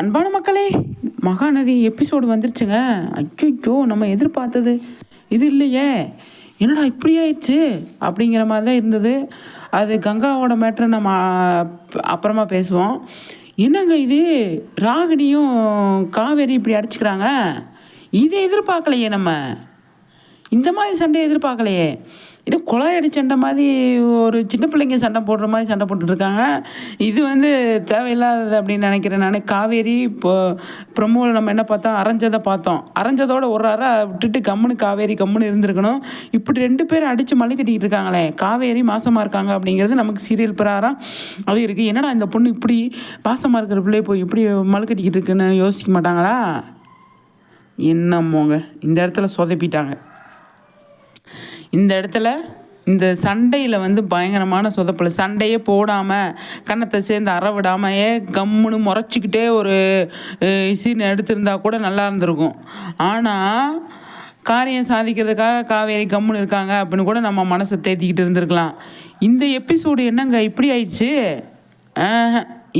அன்பான மக்களே மகாநதி எபிசோடு வந்துருச்சுங்க. ஐயோ நம்ம எதிர்பார்த்தது இது இல்லையே. என்னடா இப்படி ஆயிடுச்சு? அப்படிங்கிற மாதிரி தான் இருந்தது. அது கங்காவோட மேட்ரை நம்ம அப்புறமா பேசுவோம். என்னங்க இது? ராகினியும் காவேரி இப்படி அடிச்சுக்கிறாங்க. இதை எதிர்பார்க்கலையே நம்ம. இந்த மாதிரி சண்டையை எதிர்பார்க்கலையே. இன்னும் குழாயடி சண்டை மாதிரி ஒரு சின்ன பிள்ளைங்க சண்டை போடுற மாதிரி சண்டை போட்டுட்ருக்காங்க இது வந்து தேவையில்லாதது அப்படின்னு நினைக்கிறேன் நான். காவேரி இப்போ ப்ரமோவில் நம்ம என்ன பார்த்தோம்? அரைஞ்சதை பார்த்தோம். அரைஞ்சதோட ஒரு அரை விட்டுட்டு கம்முன்னு காவேரி கம்முன்னு இருந்திருக்கணும். இப்படி ரெண்டு பேரும் அடித்து மல்லி கட்டிக்கிட்டு இருக்காங்களே. காவேரி மாசமாக இருக்காங்க அப்படிங்கிறது நமக்கு சீரியல் பிரகாரம் அது இருக்குது என்னடா இந்த பொண்ணு இப்படி மாசமாக இருக்கிற பிள்ளைய போய் இப்படி மல்லு கட்டிக்கிட்டு இருக்குன்னு யோசிக்க மாட்டாங்களா? என்னமோங்க. இந்த இடத்துல சொதப்பிட்டாங்க. இந்த இடத்துல இந்த சண்டையில் வந்து பயங்கரமான சொதப்பல். சண்டையே போடாமல் கன்னத்தை சேர்ந்து அற ஏ கம்முன்னு முறைச்சிக்கிட்டே ஒரு சீன் எடுத்திருந்தா கூட நல்லா இருந்திருக்கும். ஆனால் காரியம் சாதிக்கிறதுக்காக காவேரி கம்முன்னு இருக்காங்க அப்படின்னு கூட நம்ம மனசை தேத்திக்கிட்டு இருந்திருக்கலாம். இந்த எபிசோடு என்னங்க இப்படி ஆயிடுச்சு?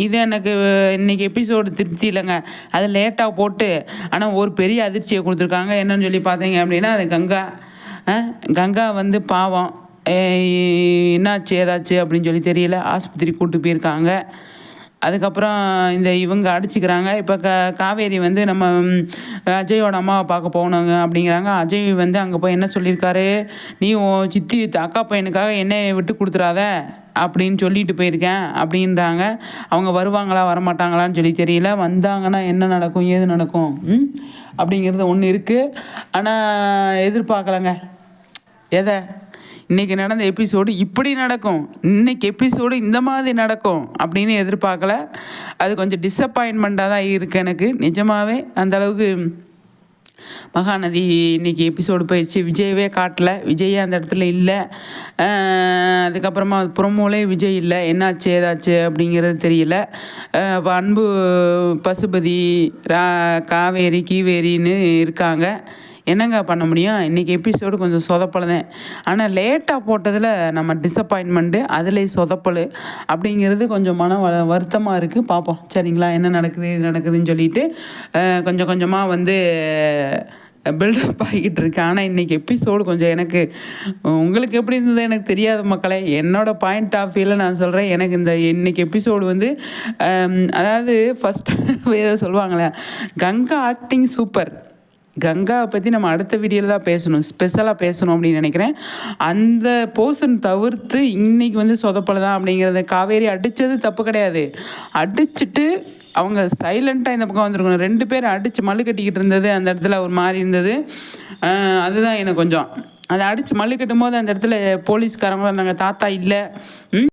இது எனக்கு இன்னைக்கு எபிசோடு திருப்தி இல்லைங்க. அது லேட்டாக போட்டு ஆனால் ஒரு பெரிய அதிர்ச்சியை கொடுத்துருக்காங்க. என்னன்னு சொல்லி பார்த்தீங்க அப்படின்னா அது கங்கா. கங்கா வந்து பாவம். என்னாச்சு ஏதாச்சு அப்படின்னு சொல்லி தெரியல. ஆஸ்பத்திரி கூப்பிட்டு போயிருக்காங்க. அதுக்கப்புறம் இந்த இவங்க அடிச்சுக்கிறாங்க. இப்போ க காவேரி வந்து நம்ம அஜயோட அம்மாவை பார்க்க போகணுங்க அப்படிங்கிறாங்க. அஜய் வந்து அங்கே போய் என்ன சொல்லியிருக்காரு? நீ உன் சித்தி அக்கா பையனுக்காக என்னை விட்டு கொடுத்துறாத அப்படின்னு சொல்லிட்டு போயிருக்கேன் அப்படின்றாங்க. அவங்க வருவாங்களா வரமாட்டாங்களான்னு சொல்லி தெரியல. வந்தாங்கன்னா என்ன நடக்கும் ஏது நடக்கும் அப்படிங்கிறது ஒன்று இருக்குது ஆனால் எதிர்பார்க்கலங்க. எதை? இன்றைக்கி நடந்த எபிசோடு இப்படி நடக்கும். இன்றைக்கி எபிசோடு இந்த மாதிரி நடக்கும் அப்படின்னு எதிர்பார்க்கல. அது கொஞ்சம் டிஸப்பாயின்மெண்ட்டாக தான் இருக்குது எனக்கு. நிஜமாகவே அந்த அளவுக்கு மகாநதி இன்றைக்கி எபிசோடு போயிடுச்சு. விஜயவே காட்டல. விஜயே அந்த இடத்துல இல்லை. அதுக்கப்புறமா புறமூலே விஜய் இல்லை. என்னாச்சு ஏதாச்சு அப்படிங்கிறது தெரியல. இப்போ அன்பு பசுபதி ரா காவேரி கீவேரின்னு இருக்காங்க. என்னங்க பண்ண முடியும்? இன்றைக்கி எபிசோடு கொஞ்சம் சொதப்பலதேன் ஆனால் லேட்டாக போட்டதில் நம்ம டிசப்பாயின்மெண்ட்டு அதுலேயே சொதப்பல் அப்படிங்கிறது கொஞ்சம் மன வள வருத்தமாக இருக்குது பார்ப்போம் சரிங்களா? என்ன நடக்குது இது நடக்குதுன்னு சொல்லிட்டு கொஞ்சம் கொஞ்சமாக வந்து பில்டப் ஆகிட்டு இருக்கு. ஆனால் இன்றைக்கி எபிசோடு கொஞ்சம் எனக்கு உங்களுக்கு எப்படி இருந்தது? எனக்கு தெரியாத மக்களே. என்னோடய பாயிண்ட் ஆஃப் வியூவில் நான் சொல்கிறேன் எனக்கு இந்த இன்றைக்கி எபிசோடு வந்து அதாவது ஃபஸ்ட்டு ஏதோ சொல்லுவாங்களே கங்கா ஆக்டிங் சூப்பர் கங்காவை பற்றி நம்ம அடுத்த வீடியோவில் தான் பேசணும். ஸ்பெஷலாக பேசணும் அப்படின்னு நினைக்கிறேன். அந்த போர்ஷன் தவிர்த்து இன்னைக்கு வந்து சொதப்பல தான் அப்படிங்கிறத காவேரி அடித்தது தப்பு கிடையாது. அடிச்சுட்டு அவங்க சைலண்ட்டாக இந்த பக்கம் வந்துருக்கணும். ரெண்டு பேரும் அடித்து மல்லு கட்டிக்கிட்டு இருந்தது அந்த இடத்துல ஒரு மாதிரி இருந்தது. அதுதான் எனக்கு கொஞ்சம். அதை அடித்து மல்லு கட்டும் போது அந்த இடத்துல போலீஸ்காரங்க இருந்தாங்க தாத்தா இல்லை. ம்?